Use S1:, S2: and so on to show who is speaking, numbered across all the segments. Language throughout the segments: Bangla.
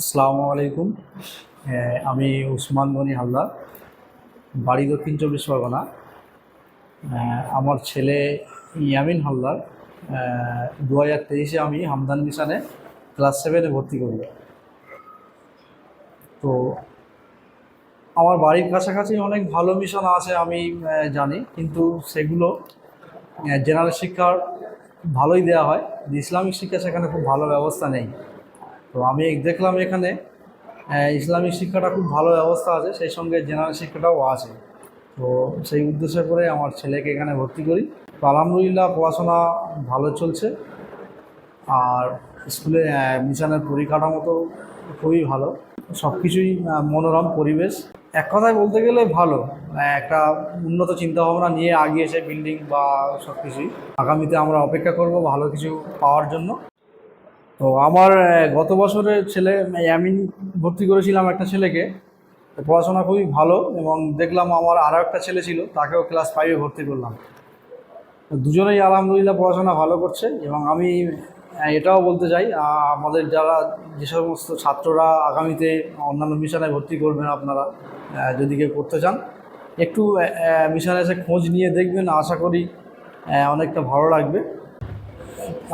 S1: আসসালামু আলাইকুম। আমি উসমান গনি হালদার। বাড়ি দক্ষিণ চব্বিশ পরগনা। আমার ছেলে ইয়ামিন হালদার। দু হাজার তেইশে আমি হামদান মিশানে ক্লাস সেভেনে ভর্তি করব তো আমার বাড়ির কাছাকাছি অনেক ভালো মিশন আছে আমি জানি। কিন্তু সেগুলো জেনারেল শিক্ষার ভালোই দেওয়া হয়। ইসলামিক শিক্ষা সেখানে খুব ভালো ব্যবস্থা নেই। তো আমি দেখলাম এখানে ইসলামিক শিক্ষাটা খুব ভালো ব্যবস্থা আছে, সেই সঙ্গে জেনারেল শিক্ষাটাও আছে। তো সেই উদ্দেশ্য করে আমার ছেলেকে এখানে ভর্তি করি। তো আলহামদুলিল্লাহ পড়াশোনা ভালো চলছে। আর স্কুলে মিশনের পরিকাঠামো তো খুবই ভালো। সব কিছুই মনোরম পরিবেশ। এক কথায় বলতে গেলে ভালো। একটা উন্নত চিন্তাভাবনা নিয়ে আগিয়েছে বিল্ডিং বা সব কিছুই আগামীতে আমরা অপেক্ষা করব ভালো কিছু পাওয়ার জন্য। তো আমার গত বছরের ছেলে আমি ভর্তি করেছিলাম একটা ছেলেকে। পড়াশোনা খুবই ভালো এবং দেখলাম আমার আরও একটা ছেলে ছিল, তাকেও ক্লাস ফাইভে ভর্তি করলাম। দুজনেই আলহামদুলিল্লাহ পড়াশোনা ভালো করছে এবং আমি এটাও বলতে চাই আমাদের যারা যে সমস্ত ছাত্ররা আগামীতে অন্যান্য মিশনে ভর্তি করবেন আপনারা যদি কেউ করতে চান, একটু মিশনে এসে খোঁজ নিয়ে দেখবেন। আশা করি অনেকটা ভালো লাগবে।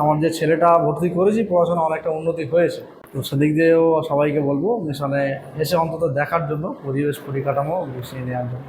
S1: আমার যে ছেলেটা ভর্তি করেছি, পড়াশোনা অনেকটা উন্নতি হয়েছে। তো সেদিক দিয়েও সবাইকে বলব, মিশনে এসে অন্তত দেখার জন্য, পরিবেশ পরিকাঠামো গুছিয়ে নেওয়ার জন্য।